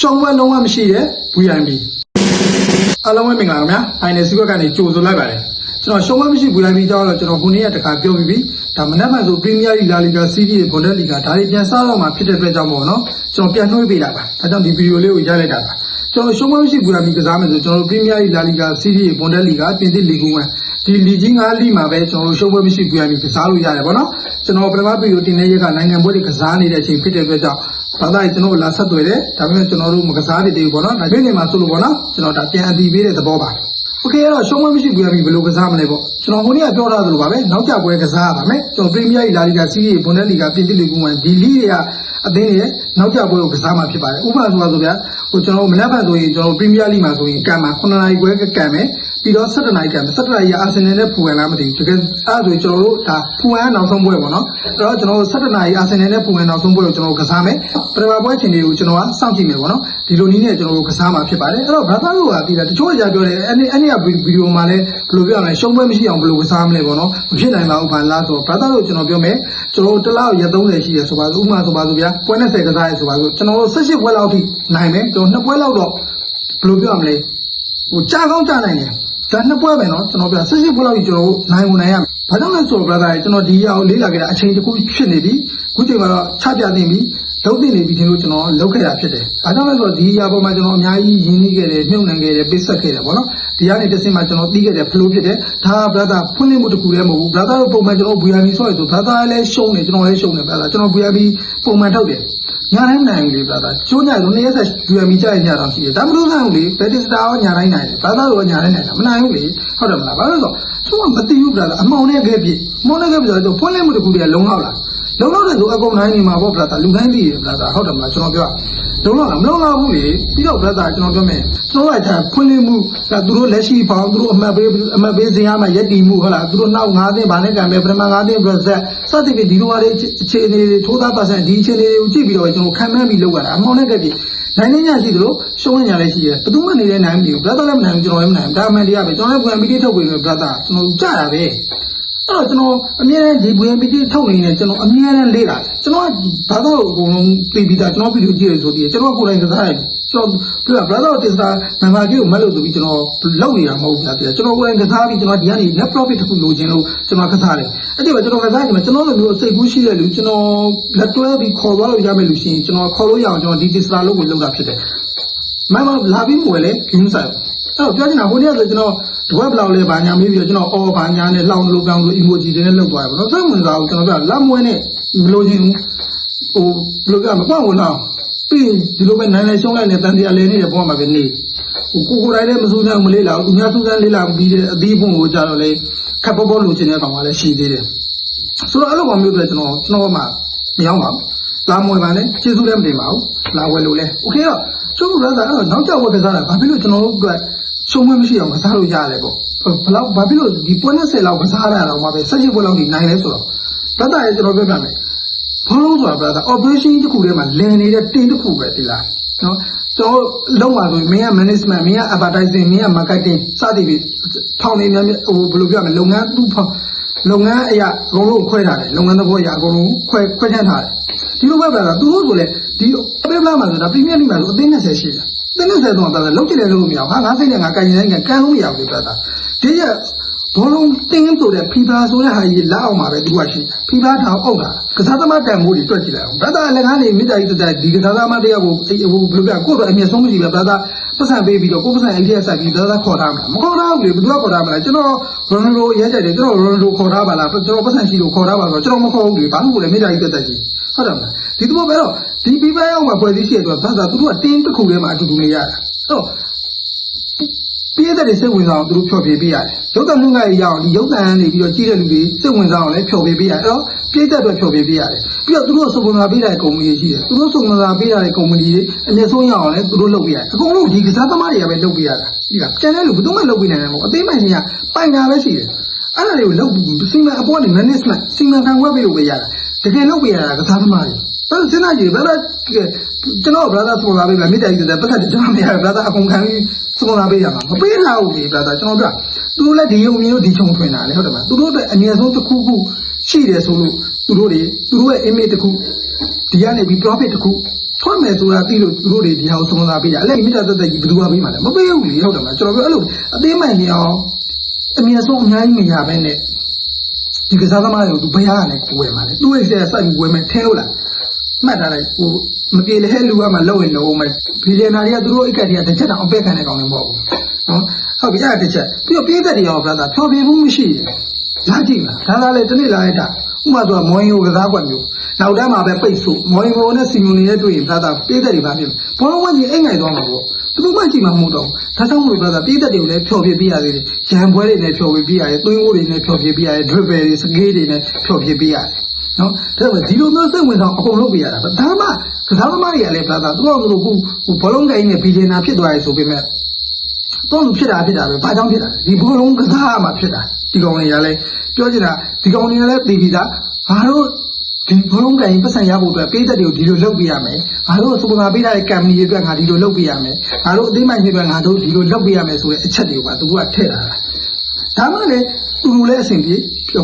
ရှုံးပွဲလုံးဝမရှိတဲ့ VIB အားလုံးပဲမင်္ဂလာပါခင်ဗျာ final စီးပွားကနေကြိုဆိုလိုက်ပါတယ်ကျွန်တော်ရှုံးပွဲမရှိ VIB ကြောင်းတော့ကျွန်တော်ခုနေ့ကတခါပြောပြီးပြီဒါမနက်မှန်ဆို Premier League La Liga Serie A Bundesliga ဒါတွေပြန်စားတော့မှဖြစ်တဲ့အတွက်ကြောင့်ပေါ့နော်ကျွန်တော်ပြန်နှွှေးပေးတာပါဒါကြောင့်ဒီဗီဒီယိုလေးကိုရိုက်လိုက်တာပါကျွန်တော်ရှုံးပွဲမရှိ VIB ကစားမယ်ဆိုကျွန်တော် Premier League La Liga Serie A Bundesliga ပြင်သစ်လီဂ်1 ဒီလီကြီး၅လီမှာပဲကျွန်တော်တို့ရှုံးပွဲမရှိ VIB ကစားလို့ရတယ်ပေါ့နော်ကျွန်တော်ပထမဗီဒီယိုတင်တဲ့ရက်ကနိုင်ငံပွဲတွေကစားနေတဲ့အချိန်ဖြစ်တဲ့အတွက်ကြောင့်ဘာသာရေးကျွန်တော်တို့လာဆက်သွယ်တယ်ဒါပေမဲ့ကျွန်တော်တို့မကစားနေသေးဘူးပေါ့နော်ဒါပြည့်နေမှာဆိုလို့ပေါ့နော်ကျွန်တော်ဒါပြန်အတည်ပေးတဲ့သဘောပါโอเคအဲ့တော့ရှုံးမမရှိဘူးရပြီဘယ်လိုကစားမလဲပေါ့ကျွန်တော်ဟိုနေ့ကပြောထားသလိုပါပဲနောက်ကြပွဲကစားရပါမယ်ကျွန်တော်ပရီးမီးယားလီလာလီဂါစီးရီးဘွန်ဒက်လီဂါပြင်သစ်လီဂ်1ဒီလီတွေက အသင်းတွေနောက်ကြပွဲကိုကစားမှာဖြစ်ပါတယ်ဥပမာဆိုပါဆိုဗျာဟိုကျွန်တော်မနက်ဖြန်ဆိုရင်ကျွန်တော်ပရီးမီးယားလီမှာဆိုရင်ကံမှာ9နာရီခွဲကကံမယ်ပြီးတော့17နာရီကံမယ်17နာရီအာဆင်နယ်နဲ့ဖူဝယ်လားမသိဘူးတကယ်အဲ့ဒါဆိုရင်ကျွန်တော်တို့ဒါဖူဝယ်နောက်ဆုံးပွဲပေါ့နော်အဲ့တော့ကျွန်တော်တို့17နာရီအာဆင်နယ်နဲ့ဖူဝယ်နောက်ဆုံးပွဲကိုကျွန်တော်တို့ကစားမယ်ပထမပွဲချိန်တွေကိုကျွန်တော်ကစောင့်ကြည့်မယ်ပေါ့နော်ဒီလိုနည်းနဲ့ကျွန်တော်တို့ကစားမှာဖြစ်ပါတယ်အဲ့တော့ဘာသာလို့ကဒီလားတချို့အရာပြောတယ်အဲ့ဒီအဲ့ဒီကဗီဒီယိုမှာလည်းဘယ်လိုပြောရမလဲရှုံးပွဲမရှိအောင်ဘယ်လိုကစားမလဲပေါ့နော်မဖြစ်နိုင်ပါဘူးဘာလားဆိုတော့ဘာသာလို့ကျွန်တော်ပြောမယ်ကျွန်တော်တို့တစ်လောက်ရက်30ရှိတယ်ဆိုပါစို့ဥပမာဆိုပါစို့ဗျာပွဲ20ကစားရဆိုပါစို့ကျွန်တော်တို့18ပွဲလောက်ထိနိုင်မယ်ကျွန်တော်နှစ်ပွဲလောက်တော့ဘယ်လိုပြောရမလဲဟိုကြာကောင်းကြာနိုင်တယ်ဒါနှစ်ပွဲပဲเนาะကျွန်တော်ပြော18ပွဲလောက်ကြီးကျွန်တော်တို့နိုင်ဝင်နိုင်ရမယ်ဘာကြောင့်လဲဆိုတော့ brother ကျွန်တော်ဒီအရာကိုလေးလာခဲ့တာအချိန်တစ်ခုဖြစ်နေပြီခုချိန်မှာတော့ချပြနေပြီ လုံးသိနေပြီထင်လို့ကျွန်တော်လောက်ခဲ့တာဖြစ်တယ်။ဘာကြောင့်လဲဆိုတော့ဒီအရာပေါ်မှာကျွန်တော်အများကြီးရင်းနှီးခဲ့တယ်၊မြုပ်နှံခဲ့တယ်၊ပိတ်ဆက်ခဲ့တယ်ပေါ့နော်။ဒီကနေတစ်ဆင့်မှာကျွန်တော်သိခဲ့တယ်ဖလိုဖြစ်တယ်။ဒါက brother ဖွင့်လင်းမှုတစ်ခုတည်းမဟုတ်ဘူး။ brother တို့ပုံမှန်ကျွန်တော် VIB ဆော့ရဆို brother လည်းရှုံးတယ်ကျွန်တော်လည်းရှုံးတယ် brother ကျွန်တော် VIB ပုံမှန်ထုတ်တယ်။ညာတိုင်းနိုင်ဘူးလေ brother ။ကျိုးညာဆိုနေ့ရက်ဆက် VIB ကြရင်ညာတော့ရှိတယ်။ဒါမလို့နိုင်ဘူးလေ။ Betis Star ရောညာတိုင်းနိုင်တယ်။ brother တို့ကညာတိုင်းနိုင်တာမနိုင်ဘူးလေ။ဟုတ်တယ်မလား။ဘာလို့လဲဆိုတော့ကျွန်တော်မသိဘူး brother အမှောင်နဲ့ခဲ့ပြည့်။အမှောင်နဲ့ခဲ့ပြည့်ဆိုတော့ဖွင့်လင်းမှုတစ်ခုတည်းလုံးလောက်လား။ လုံလောက်တယ်ဆိုအကုန်နိုင်နေမှာပေါ့ brother လူတိုင်းသိတယ် brother ဟုတ်တယ်မလားကျွန်တော်ပြောလုံလောက်လားမလုံလောက်ဘူးလေပြီးတော့ brother ကျွန်တော်ပြောမယ်ကျွန်တော်ကဒါဖွင့်လင်းမှုကသူတို့လက်ရှိပေါင်းသူတို့အမှတ်ပေးအမှတ်ပေးစရာမှာရက်တည်မှုဟုတ်လားသူတို့နောက်9သိန်းဗာနဲ့ကံပဲပထမ9သိန်း brother စသဖြင့်ဒီလိုဟာတွေအခြေအနေတွေထိုးသားပါဆန်ဒီအခြေအနေတွေကိုကြည့်ပြီးတော့ကျွန်တော်ခံမှန်းပြီးလုပ်ရတာအမောင်းနဲ့ကပြည့်နိုင်နေညရှိသလိုရှုံးနေညလည်းရှိတယ်ဘယ်သူမှနေတဲ့နိုင်မလို့ brother လည်းမနိုင်ဘူးကျွန်တော်လည်းမနိုင်ဘူးဒါမှန်တရားပဲကျွန်တော်လည်းပြန်ပြီးထုတ်ပြီး brother ကျွန်တော်ကြားတာပဲ အဲ့တော့ကျွန်တော်အမြဲတမ်းဒီ VMPT ထုတ်နေနေကျွန်တော်အမြဲတမ်းလေ့လာတယ်ကျွန်တော်ကဘာသာကိုအကုန်လုံးသိပြီးသားကျွန်တော်ဗီဒီယိုကြည့်ရဆိုတည်းကျွန်တော်ကိုယ်တိုင်ကစားရတယ်ကျွန်တော်ပြ brother testa member ကြီးကိုမက်လို့ဆိုပြီးကျွန်တော်လောက်နေတာမဟုတ်ဘူးဗျာကျွန်တော်ကိုယ်တိုင်ကစားပြီးကျွန်တော်ဒီကနေ net profit တစ်ခုလိုချင်လို့ကျွန်တော်ကစားတယ်အဲ့ဒီမှာကျွန်တော်ကစားကြည့်မှာကျွန်တော်လိုမျိုးစိတ်ကူးရှိတဲ့လူကျွန်တော်လက်တွဲပြီးခေါ်သွားလို့ရမယ်လို့ရှိရင်ကျွန်တော်ခေါ်လို့ရအောင်ကျွန်တော်ဒီ testa လို့ကိုလုပ်တာဖြစ်တယ်မမလာပြီးမွေလေဂိမ်းဆိုင်အဲ့တော့ပြောချင်တာဟိုနေ့ကဆိုကျွန်တော် တဝက်ဘလောက်လဲဘာညာမေးပြီးတော့ကျွန်တော်အော်ဘာညာနဲ့လောင်းလို့ပြောင်းလို့ emoji တွေနဲ့လောက်သွားတယ်ဗောနော်စိတ်ဝင်စားဘူးကျွန်တော်ပြောလက်မွေးနဲ့မလို့ချင်းဟိုဘယ်လိုကမကွန့်ဝင်တော့ပြီးဒီလိုပဲနိုင်နိုင်ရှုံးလိုက်နေတန်တရားလဲနေတဲ့ဘဝမှာပဲနေဟိုကိုကိုတိုင်းလည်းမစူးစမ်းမလေးလာဘူးသူများစူးစမ်းလေးလာပြီးတဲ့အသီးဖုံကိုကြတော့လေခပ်ပေါ်ပေါ်လိုချင်တဲ့ကောင်ကလည်းရှိသေးတယ်ဆိုတော့အဲ့လိုကောင်မျိုးတွေကျွန်တော်ကျွန်တော်မှမရောက်ပါဘူးလာမွေပါနဲ့ကျေးဇူးလည်းမတင်ပါဘူးလာဝယ်လို့လဲโอเคတော့ကျုပ်တို့ကအဲ့တော့နောက်ကြောက်ဝယ်ကစားတာဘာဖြစ်လို့ကျွန်တော်တို့က ရှုံးမမရှိအောင်ကစားလို့ရတယ်ပေါ့ဘယ်လောက်ဘာဖြစ်လို့ဒီပွဲ20လောက်ကစားရတာတော့မှပဲ18ပွဲလောက်ဒီနိုင်လဲဆိုတော့ဘတ်တာရဲ့ကျွန်တော်ပြောပြမယ်ဘောလုံးဆိုတာဘတ်တာ operation တစ်ခုထဲမှာလည်နေတဲ့တင်တစ်ခုပဲဒီလားနော်ကျွန်တော်လုံးပါဆိုရင်မင်းက management မင်းက advertising မင်းက marketing စသည်ဖြင့်ဖောင်နေများဟိုဘယ်လိုပြောရမလဲလုပ်ငန်းသူ့ဖောင်လုပ်ငန်းအရာအကုန်လုံးခွဲထားတယ်လုပ်ငန်းသဘောအရာအကုန်လုံးခွဲခွဲချမ်းထားတယ် ဒီလိုပဲဗျာသူတို့ဆိုလေဒီ pay plan မှာဆိုတာ premier league မှာဆိုအသင်း20ရှိတယ်တင်းနဲ့ဆယ်တော့တာလုံးချင်တယ်လို့မရဘူးဟာငါစိတ်နဲ့ငါကန်ရင်တိုင်းကန်ကန်လို့မရဘူးပြောတာဒီရဘောလုံးတင်းဆိုတဲ့ဖီဖာဆိုတဲ့ဟာကြီးလက်အောင်မှာပဲသူကရှိတယ်ဖီဖာထောင်အောက်တာကစားသမားတန်မိုးတွေတွက်ကြည့်လိုက်အောင်ဘရသာလက်ကားနေမိသားကြီးတက်ဒီကစားသမားတယောက်ကိုဟိုဘယ်လိုပြကိုတော့အမြင့်ဆုံးမရှိပဲဘရသာပတ်စံပေးပြီးတော့ကိုပတ်စံအိတ်ထဲဆက်ပြီးဘရသာခေါ်ထားမှာမခေါ်ထားဘူးလေဘယ်သူကခေါ်ထားမှာလဲကျွန်တော်ရိုနယ်ဒိုရဲကြတယ်ကျွန်တော်ရိုနယ်ဒိုခေါ်ထားပါလားကျွန်တော်ပတ်စံရှိလို့ခေါ်ထားပါဆိုတော့ကျွန်တော်မခေါ်ဘူးလေဘာလို့လဲမိသားကြီးတက်တက်ကြီး ဟုတ်တယ်မလားဒီတော့ပဲတော့ဒီဖီဖာရောက်မှာဖွဲ့စည်းရှိတဲ့အတွက်ဘာသာသူတို့ကတင်းတစ်ခုထဲမှာအတူတူနေရတာအဲ့တော့ပြည့်တဲ့တွေစိတ်ဝင်စားအောင်သူတို့ဖျော်ဖြေပေးရတယ်ရုပ်သံမှုကရအောင်ဒီရုပ်သံကနေပြီးတော့ကြည့်တဲ့လူတွေစိတ်ဝင်စားအောင်လည်းဖျော်ဖြေပေးရတယ်အဲ့တော့ပြည့်တဲ့အတွက်ဖျော်ဖြေပေးရတယ်ပြီးတော့သူတို့စုံစမ်းပေးတဲ့ကုမ္ပဏီရှိတယ်သူတို့စုံစမ်းပေးတဲ့ကုမ္ပဏီတွေအမြင့်ဆုံးရအောင်လည်းသူတို့လုပ်ပေးရတယ်အကုန်လုံးဒီကစားသမားတွေကပဲလုပ်ပေးရတာဒီကကျန်တဲ့လူဘယ်သူမှလုပ်ပေးနိုင်တယ်မဟုတ်အသေးမှန်ရှင်ကပိုင်တာပဲရှိတယ်အဲ့ဒါတွေကိုလုပ်စီမံအပေါ်ကနေ management စီမံခန့်ခွဲပေးလို့ပဲရတာ တကယ်လုပ်ပေးရတာကစားသမားတွေအဲ့စဉ်းစားကြည့်ဘယ်လိုကျွန်တော် brother စပေါ်လာပေးပါမိတိုင်းတဲ့ပတ်သက်ကျွန်တော်မရ brother အကုန်ခံပြီးစပေါ်လာပေးရမှာမပေးလာဘူးလေ brother ကျွန်တော်ပြောသူတို့လည်းဒီယုံမျိုးဒီချုံထွင်တာလေဟုတ်တယ်မလားသူတို့အတွက်အမြဲဆုံးတစ်ခုခုရှိတယ်ဆိုလို့သူတို့တွေသူတို့ရဲ့ image တစ်ခုဒီကနေပြီး profit တစ်ခုထွက်မယ်ဆိုတာသိလို့သူတို့တွေဒီဟာကိုစုံစမ်းပေးတာအဲ့လေမိသားသက်သက်ကြီးဘယ်သူကပေးမှာလဲမပေးဘူးလေဟုတ်တယ်မလားကျွန်တော်ပြောအဲ့လိုအသေးမှန်နေအောင်အမြဲဆုံးအများကြီးမရဘဲနဲ့ ဒီကစားသမားတွေကိုသူဘယ်ဟာနဲ့ကိုယ်ဝယ်မှာလဲသူ့ရဲ့ဆက်စိုက်ပြီးဝယ်မယ်ထဲလို့လားမှတ်ထားလိုက်ဟိုမပြေလဲလူကမှလောက်ရင်လုံးမယ်ဘီလီယံနာတွေကသူတို့အိတ်ကတည်းကတစ်ချက်တောင်အပက်ခံတဲ့ကောင်တွေမဟုတ်ဘူးနော်ဟုတ်ပြီအဲ့ဒါတစ်ချက်ပြီးတော့ပြေးသက်တွေရောဗျာသာဖြောပြမှုမရှိဘူးလာကြည့်လားဒါသာလေတစ်နေ့လာလိုက်တာဥပမာဆိုမော်ရင်ကိုကစားကွက်မျိုးနောက်တန်းမှာပဲပိတ်ဆို့မော်ရင်ကိုနဲ့စီမီယိုနေနဲ့တွေ့ရင်ဗျာသာပြေးသက်တွေပါဖြစ်မယ်ဘောလုံးဝကြီးအိတ်ငိုင်သွားမှာပေါ့ ဘယ်သူမှကြည့်မှာမဟုတ်တော့ဘူးဒါကြောင့်မလို့ဗျာသာပြေးသက်တွေကိုလည်းဖြောပြပေးရသေးတယ်ရန်ပွဲတွေနဲ့ဖြောပြပေးရတယ်သွင်းကိုတွေနဲ့ဖြောပြပေးရတယ်ဒရစ်ပယ်တွေစကေးတွေနဲ့ဖြောပြပေးရတယ်နော်ဒါပေမဲ့ဒီလိုမျိုးစိတ်ဝင်စားအကုန်လုပ်ပေးရတာဒါမှကစားသမားတွေကလည်းဗျာသာသူတို့ကလို့ခုဘောလုံးကိုင်းနဲ့ဘီဂျင်နာဖြစ်သွားရဆိုပေမဲ့တော့လူဖြစ်တာဖြစ်တာပဲဘာကြောင့်ဖြစ်တာလဲဒီဘောလုံးကစားမှဖြစ်တာဒီကောင်တွေကလည်းပြောချင်တာဒီကောင်တွေကလည်းသိပြီးသားငါတို့ ဒီဘောလုံးကန်ပတ်စံရဖို့အတွက်ပေးသက်တွေကိုဒီလိုလုပ်ပြရမယ်ငါတို့စူပါမာပေးထားတဲ့ကမ်ပဏီတွေအတွက်ငါဒီလိုလုပ်ပြရမယ်ငါတို့အသိမှန်တွေအတွက်ငါတို့ဒီလိုလုပ်ပြရမယ်ဆိုတဲ့အချက်တွေကသူကထည့်လာတာဒါမှလည်းသူတို့လည်းအဆင်ပြေ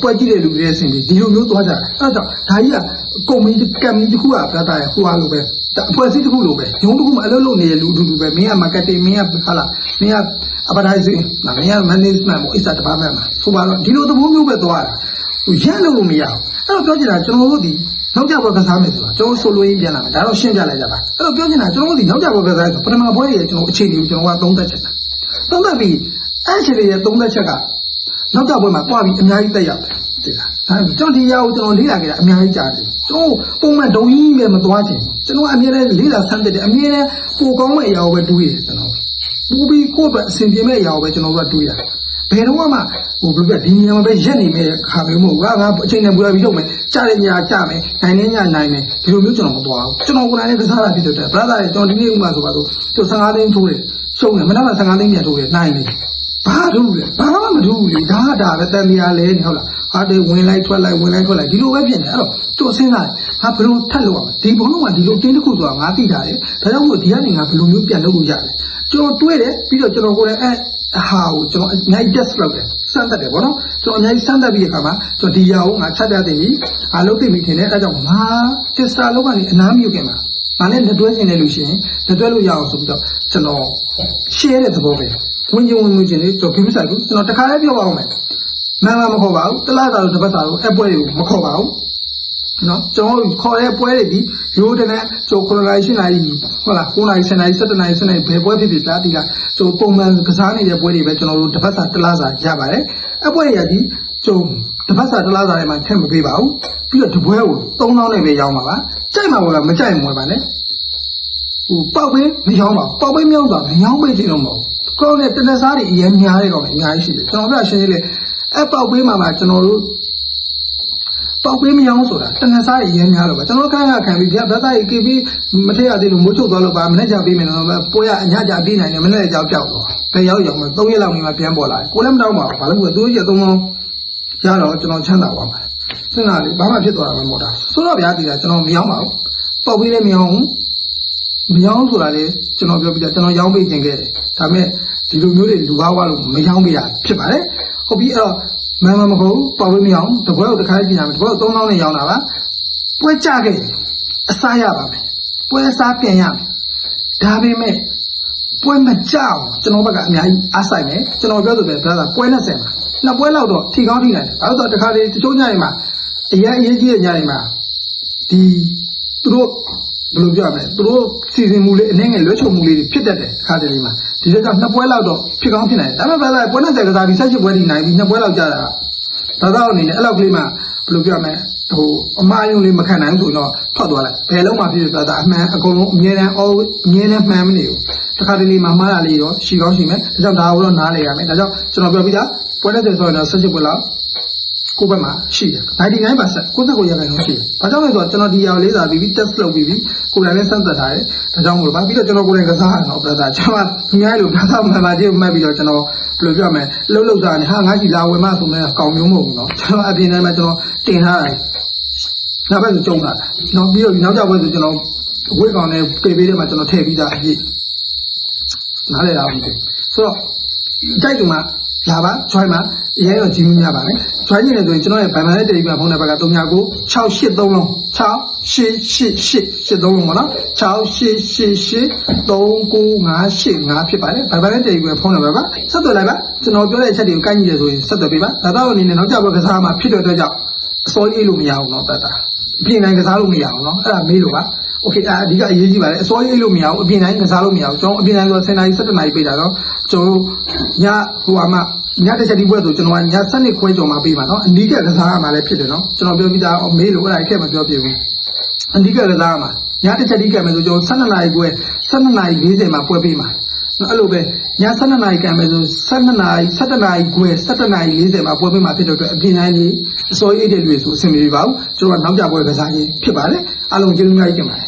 ပွဲကြည့်တဲ့လူတွေလည်းအဆင်ပြေဒီလိုမျိုးသွားကြတယ်အဲဒါကြောင့်ဒါကြီးကကုမ္ပဏီကမ်ပဏီတစ်ခုကပြတာရဟိုအားလိုပဲအဖွဲ့အစည်းတစ်ခုလိုပဲရုံးတစ်ခုမှာအလုပ်လုပ်နေတဲ့လူအတူတူပဲမင်းက marketing မင်းကဟာလာမင်းက advertising နာမည်က management ပေါ့ isa department မှာဆိုပါတော့ဒီလိုသဘောမျိုးပဲသွားတာဟိုရက်လို့လို့မရဘူး အဲ့တော့ပြောချင်တာကျွန်တော်တို့ဒီနောက်ကြပွဲကစားမယ်ဆိုတာကျွန်တော်ဆိုလိုရင်းပြန်လာမယ်ဒါတော့ရှင်းပြလိုက်ကြပါအဲ့တော့ပြောချင်တာကျွန်တော်တို့ဒီနောက်ကြပွဲကစားဆိုပထမပွဲရဲ့ကျွန်တော်အခြေအနေကိုကျွန်တော်ကသုံးသပ်ချက်တာသုံးသပ်ပြီးအဲ့အခြေအနေရဲ့သုံးသပ်ချက်ကနောက်ကြပွဲမှာတွားပြီးအများကြီးတက်ရောက်တယ်တိလားဒါကျွန်တော်ဒီအရာကိုကျွန်တော်လေ့လာခဲ့တာအများကြီးကြားတယ်ကျွန်တော်ပုံမှန်ဒုံကြီးပဲမသွားချင်ဘူးကျွန်တော်အမြဲတမ်းလေ့လာဆန်းသက်တယ်အမြဲတမ်းပိုကောင်းတဲ့အရာကိုပဲတွေးတယ်ကျွန်တော်ပူပြီးကိုယ့်အတွက်အဆင်ပြေမဲ့အရာကိုပဲကျွန်တော်တို့ကတွေးရတယ်။ ဘယ်တော့မှဟိုဘယ်လိုပြဒီနေရာမှာပဲရက်နေမဲ့ခါမျိုးမဟုတ်ဘူး။ငါငါအချိန်နဲ့ပူလာပြီးလုပ်မယ်။ကြားတဲ့ညကြားမယ်။နိုင်တဲ့ညနိုင်မယ်။ဒီလိုမျိုးကျွန်တော်မသွားဘူး။ကျွန်တော်ကိုယ်တိုင်လည်းကစားတာဖြစ်တဲ့အတွက် brother တွေကျွန်တော်ဒီနေ့ဥမာဆိုပါတော့ကျွန်တော်15သိန်းထိုးတယ်။ရှုံးတယ်မနက်က15သိန်းပြန်ထိုးတယ်နိုင်တယ်။ဘာထူးလဲ။ဘာမှမထူးဘူးလေ။ဒါကဒါပဲတန်တရားလဲနေဟုတ်လား။ဟာတွေဝင်လိုက်ထွက်လိုက်ဝင်လိုက်ထွက်လိုက်ဒီလိုပဲဖြစ်နေ။အဲ့တော့ကျွန်တော်စဉ်းစားတယ်။ဟာဘယ်လိုထပ်လုပ်ရမလဲ။ဒီဘုံလုံးကဒီလိုတင်းတစ်ခုဆိုတာငါသိတာလေ။ဒါကြောင့်မို့ဒီကနေငါဘယ်လိုမျိုးပြန်လုပ်လို့ရလဲ။ကျွန်တော်တွေးတယ်ပြီးတော့ကျွန်တော်ကိုယ်လည်းအဲအ ဟာကိုကျွန်တော်အများကြီး test လုပ်တယ်စမ်းသပ်တယ်ဗောနော်ကျွန်တော်အများကြီးစမ်းသပ်ပြီးတဲ့အခါမှာကျွန်တော်ဒီຢာကိုငါချက်ပြသိပြီအားလုံးသိပြီထင်တယ်အဲဒါကြောင့်ငါ tester လောက်ကနေအနားမြုပ်ခင်မှာငါနဲ့လက်တွဲခြင်းနဲ့လို့ရှိရင်လက်တွဲလို့ရအောင်ဆိုပြီးတော့ကျွန်တော် share တဲ့သဘောပဲဝင်ချင်းဝင်မှုချင်းလေးကျွန်တော်ပြပြဆိုင်ဘူးကျွန်တော်တခါလေးပြောပါအောင်မယ်မှန်မှမခေါ်ပါဘူးတလားတာလို့တစ်ပတ်တာလို့အပွဲတွေကိုမခေါ်ပါဘူး နော်ကျွန်တော်ခေါ်တဲ့ပွဲတွေဒီရိုးတဲ့နဲ့ကျွန်တော်9နာရီ10နာရီဟုတ်လား9နာရီ10နာရီ17နာရီ10နာရီဘယ်ပွဲဖြစ်ဖြစ်လားဒီကကျွန်တော်ပုံမှန်ကစားနေတဲ့ပွဲတွေပဲကျွန်တော်တို့တစ်ပတ်စာတစ်လားစာရပါတယ်အပွဲရဒီကျွန်တော်တစ်ပတ်စာတစ်လားစာထဲမှာထည့်မပေးပါဘူးပြီးတော့တပွဲကို3000နဲ့ပဲရောင်းပါပါကြိုက်မှာမလားမကြိုက်မွယ်ပါနဲ့ဟိုပေါက်ပေးမရောင်းပါပေါက်ပေးမရောင်းတာမရောင်းပေးချင်တော့မဟုတ်ကောင်းတဲ့တနက်စားတွေအရင်များတဲ့ကောင်တွေအများကြီးရှိတယ်ကျွန်တော်ပြရှင်းသေးလေအပေါက်ပေးမှာမှာကျွန်တော်တို့ ပေါက်ပေးမရောင်းဆိုတာတနက်စားရရမ်းများတော့ပါကျွန်တော်ခိုင်းရခံပြီးဗျာဘက်သားကြီးကေပြီးမထည့်ရသေးလို့မိုးချုပ်သွားလို့ပါမနေ့ကပေးမယ်တော့ပွဲရအညကြပေးနိုင်တယ်မနေ့ကကြောက်ကြောက်တော့ဘယ်ရောက်ရောက်မှ3ရက်လောက်နေမှပြန်ပေါ်လာတယ်ကိုလည်းမတောင်းပါဘူးဘာလို့လဲသူကြီးက3လုံးရတော့ကျွန်တော်ချမ်းသာသွားပါတယ်စဉ်းစားလေဘာမှဖြစ်သွားတာမဟုတ်တာဆိုတော့ဗျာဒီကကျွန်တော်မရောင်းပါဘူးပေါက်ပေးလည်းမရောင်းဘူးမရောင်းဆိုတာလေကျွန်တော်ပြောပြတာကျွန်တော်ရောင်းပေးခြင်းခဲ့တယ်ဒါပေမဲ့ဒီလိုမျိုးတွေလူဘာဝလို့မရောင်းပေးတာဖြစ်ပါတယ်ဟုတ်ပြီအဲ့တော့ မမမဟုတ်ပေါက်ပေးမရောင်းတပွဲကိုတစ်ခါကြည့်ရမယ်တပွဲကို3000နဲ့ရောင်းတာပါပွဲကြခဲ့တယ်အစားရပါမယ်ပွဲအစားပြန်ရမယ်ဒါပေမဲ့ပွဲမကြောက်ကျွန်တော်ဘက်ကအများကြီးအားဆိုင်မယ်ကျွန်တော်ပြောဆိုပဲ brother ပွဲနဲ့ဆင်ပါနှစ်ပွဲလောက်တော့ထီကောင်းထိနိုင်တယ်ဘာလို့ဆိုတော့တစ်ခါလေတချို့ညတွေမှာအရင်အရေးကြီးတဲ့ညတွေမှာဒီသူတို့ ဘယ်လိုပြောရမလဲသူတို့စီစဉ်မှုလေးအနေငယ်လွှဲချုံမှုလေးတွေဖြစ်တတ်တယ်အခါတလေမှာဒီလိုကြောင့်နှစ်ပွဲလောက်တော့ဖြစ်ကောင်းဖြစ်နိုင်တယ်ဒါပေမဲ့ brother ပွဲနဲ့ဆင်ကစားပြီးဆက်ချစ်ပွဲထိနိုင်ပြီးနှစ်ပွဲလောက်ကြာတာဘာသာအနေနဲ့အဲ့လောက်ကလေးမှာဘယ်လိုပြောရမလဲဟိုအမားယုံလေးမခံနိုင်ဘူးဆိုတော့ထွက်သွားလိုက်ဘယ်လုံးမှဖြစ်ဖြစ်သာသာအမှန်အကုန်လုံးအမြဲတမ်း all အမြဲတမ်းမှန်မနေဘူးတစ်ခါတလေမှာမှားတာလေးရောရှီကောင်းရှီမယ်ဒါကြောင့်ဒါကိုတော့နားလေရမယ်ဒါကြောင့်ကျွန်တော်ပြောပြီးသားပွဲနဲ့ဆိုတော့ဆက်ချစ်ပွဲလောက် ကိုယ့်ဘက်မှာရှိတယ်99%ကိုယ့်သက်ကိုရခိုင်လို့ရှိတယ်။ဘာကြောင့်လဲဆိုတော့ကျွန်တော်ဒီရောင်လေးစာပြီးပြီး test လုပ်ပြီးပြီးကိုယ်တိုင်လည်းစမ်းသပ်ထားတယ်။ဒါကြောင့်မလို့ပါပြီးတော့ကျွန်တော်ကိုယ်တိုင်ကစားရတော့ brother ကျွန်တော်အများကြီးလို့ brother မှန်ပါချင်းမှတ်ပြီးတော့ကျွန်တော်ဘယ်လိုပြောမလဲလှုပ်လှုပ်စားနေဟာငါကြီးလာဝင်မဆိုမဲ့ကောင်းမျိုးမဟုတ်ဘူးเนาะကျွန်တော်အပြင်ထဲမှာကျွန်တော်တင်ထားတယ်။နောက်ဘက်ဆိုကြုံလာတာ။နောက်ပြီးတော့နောက်ကြဘက်ဆိုကျွန်တော်ဝိတ်ကောင်နဲ့ပေပေးထဲမှာကျွန်တော်ထည့်ပြီးသားအပြည့်နားလေတာမသိဘူး။ဆိုတော့ကြိုက်တူမှာ လာပါ join ပါအရင်ရောကြီးမှုများပါတယ် join နေတယ်ဆိုရင်ကျွန်တော်ရဲ့ Viber နဲ့ Telegram ဖုန်းနံပါတ်က399683လုံး688883လုံးပေါ့နော်68883958ဖြစ်ပါတယ် Viber နဲ့ Telegram ဖုန်းနံပါတ်ပါဆက်သွယ်လိုက်ပါကျွန်တော်ပြောတဲ့အချက်တွေကိုကိုက်ညီတယ်ဆိုရင်ဆက်သွယ်ပေးပါဒါတော့အနေနဲ့နောက်ကြပွဲကစားမှာဖြစ်တဲ့အတွက်ကြောင့်အစောကြီးလို့မရအောင်တော့တတ်တာ အပြင်တိုင်းကစားလို့မရအောင်เนาะအဲ့ဒါမေးလို့ပါ โอเคအဓိကအရေးကြီးပါတယ်အစောကြီးလို့မရဘူးအပြင်တိုင်းကစားလို့မရဘူးကျွန်တော်အပြင်တိုင်းဆို10နာရီ17နာရီပေးတာတော့ကျွန်တော်ညဟိုအမညတစ်ချက်ဒီပွဲဆိုကျွန်တော်ကည7ခွဲကျော်မှပေးပါเนาะအနီးကကစားရမှာလည်းဖြစ်တယ်เนาะကျွန်တော်ပြောပြီးသားမေးလို့အဲ့ဒါခက်မပြောပြဘူးအနီးကကစားရမှာညတစ်ချက်ဒီကံမယ်ဆိုကျွန်တော်12နာရီခွဲ12နာရီ40မှာပွဲပေးမှာနော် အဲ့လိုပဲည12နာရီကံမယ်ဆို12နာရီ17နာရီခွဲ17နာရီ40မှာပွဲပေးမှာဖြစ်တဲ့အတွက်အပြင်တိုင်းကြီးအစောကြီးအိတ်တဲ့လူတွေဆိုအဆင်မပြေပါဘူးကျွန်တော်ကနောက်ကြပွဲကစားခြင်းဖြစ်ပါတယ်အားလုံးကျေးဇူးများကြီးတင်ပါတယ်